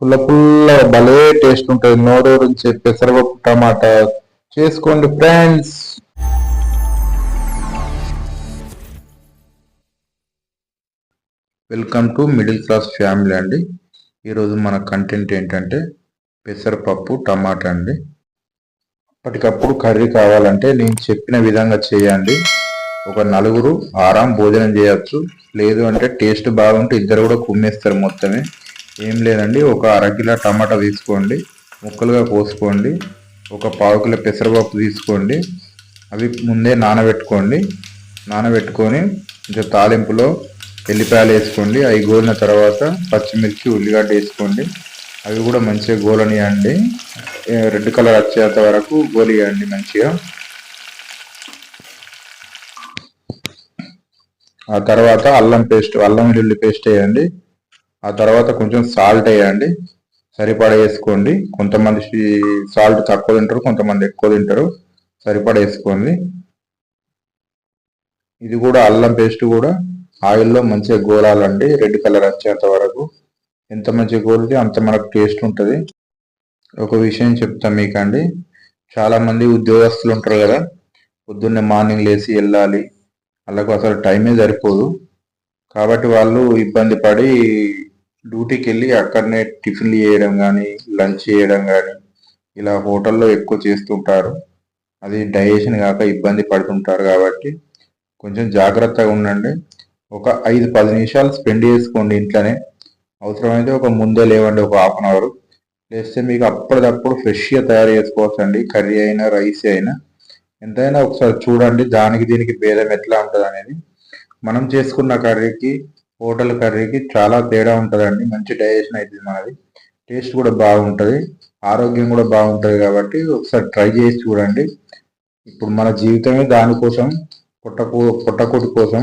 పుల్ల పుల్ల భలే టేస్ట్ ఉంటుంది. నోరూరించి పెసరపప్పు టమాటా చేసుకోండి friends welcome to middle class family అండి. ఈరోజు మన కంటెంట్ ఏంటంటే పెసరపప్పు టమాటా అండి. అప్పటికప్పుడు కర్రీ కావాలంటే నేను చెప్పిన విధంగా చేయండి. ఒక నలుగురు ఆరాం భోజనం చేయొచ్చు. లేదు అంటే టేస్ట్ బాగుంటే ఇద్దరు కూడా కుమ్మేస్తారు మొత్తమే. ఏం లేదండి ఒక అరకిలో టమాటా తీసుకోండి ముక్కలుగా కోసుకోండి ఒక పావు కిలో పెసరపప్పు తీసుకోండి అవి ముందే నానబెట్టుకోండి నానబెట్టుకొని కొంచెం తాలింపులో ఎల్లిపాయలు వేసుకోండి అవి గోలిన తర్వాత పచ్చిమిర్చి ఉల్లిగడ్డ వేసుకోండి అవి కూడా మంచిగా గోలనియండి రెడ్ కలర్ వచ్చేంత వరకు గోలియండి మంచిగా. ఆ తర్వాత అల్లం పేస్ట్ అల్లం వెల్లుల్లి పేస్ట్ వేయండి ఆ తర్వాత కొంచెం సాల్ట్ వేయండి. సరిపడ వేసుకోండి కొంతమంది సాల్ట్ తక్కువ తింటారు కొంతమంది ఎక్కువ తింటారు. సరిపడ వేసుకోండి ఇది కూడా అల్లం పేస్ట్ కూడా ఆయిల్లో మంచిగా గోలాలండి. రెడ్ కలర్ వచ్చేంత వరకు. ఎంత మంచిగా గోలితే అంత మనకు టేస్ట్ ఉంటుంది. ఒక విషయం చెప్తా మీకండి. చాలా మంది ఉద్యోగస్తులు ఉంటారు కదా పొద్దున్నే మార్నింగ్ లేచి వెళ్ళాలి. వాళ్ళకు అసలు టైమే సరిపోదు. కాబట్టి వాళ్ళు ఇబ్బంది పడి డ్యూటీకి వెళ్ళి అక్కడనే టిఫిన్లు చేయడం కానీ లంచ్ చేయడం కానీ ఇలా హోటల్లో ఎక్కువ చేస్తుంటారు. అది డైజెషన్ కాక ఇబ్బంది పడుతుంటారు కాబట్టి కొంచెం జాగ్రత్తగా ఉండండి. ఒక ఐదు పది నిమిషాలు స్పెండ్ చేసుకోండి ఇంట్లోనే. అవసరమైతే ఒక ముందే లేవండి ఒక హాఫ్ అన్ అవర్. లేస్తే మీకు అప్పటిదప్పుడు ఫ్రెష్గా తయారు చేసుకోవచ్చు అండి కర్రీ అయినా రైస్ అయినా. ఎంతైనా ఒకసారి చూడండి దానికి దీనికి భేదం ఎట్లా ఉంటుంది అనేది మనం చేసుకున్న కర్రీకి హోటల్ కర్రీకి చాలా తేడా ఉంటుందండి. మంచి డైజెషన్ అవుతుంది మనది. టేస్ట్ కూడా బాగుంటుంది. ఆరోగ్యం కూడా బాగుంటుంది కాబట్టి ఒకసారి ట్రై చేసి చూడండి. ఇప్పుడు మన జీవితమే దానికోసం పుట్టకు పుట్టకూటి కోసం.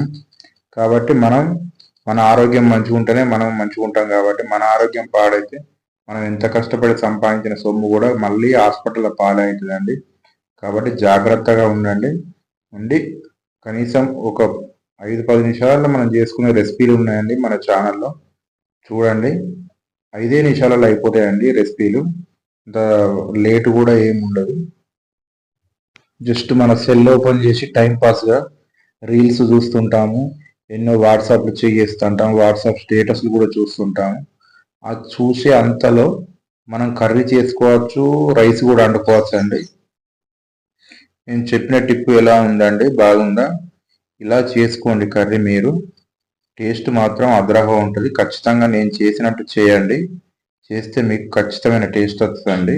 కాబట్టి మనం మన ఆరోగ్యం మంచిగా ఉంటేనే మనం మంచిగా ఉంటాం కాబట్టి మన ఆరోగ్యం పాడైతే మనం ఎంత కష్టపడి సంపాదించిన సొమ్ము కూడా మళ్ళీ హాస్పిటల్లో పాలవుతుందండి. కాబట్టి జాగ్రత్తగా ఉండండి. ఉండి కనీసం ఒక ఐదు పది నిమిషాలలో మనం చేసుకునే రెసిపీలు ఉన్నాయండి మన ఛానల్లో చూడండి. ఐదే నిమిషాలలో అయిపోతాయండి రెసిపీలు అంత లేట్ కూడా ఏమి ఉండదు. జస్ట్ మన సెల్ ఓపెన్ చేసి టైంపాస్గా రీల్స్ చూస్తుంటాము. ఎన్నో వాట్సాప్లు చేస్తుంటాం వాట్సాప్ స్టేటస్లు కూడా చూస్తుంటాము. అది చూసే అంతలో మనం కర్రీ చేసుకోవచ్చు రైస్ కూడా వండుకోవచ్చు అండి నేను చెప్పిన టిప్ ఎలా ఉందండి? బాగుందా? ఇలా చేసుకోండి కర్రీ మీరు. టేస్ట్ మాత్రం అద్రహం ఉంటుంది. ఖచ్చితంగా నేను చేసినట్టు చేయండి. చేస్తే మీకు ఖచ్చితమైన టేస్ట్ వస్తుందండి.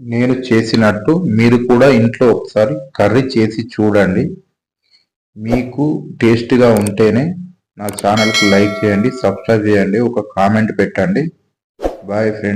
నేను చేసినట్టు మీరు కూడా ఇంట్లో ఒకసారి కర్రీ చేసి చూడండి. మీకు టేస్ట్గా ఉంటేనే నా ఛానల్కి లైక్ చేయండి సబ్స్క్రైబ్ చేయండి ఒక కామెంట్ పెట్టండి. Bye friends.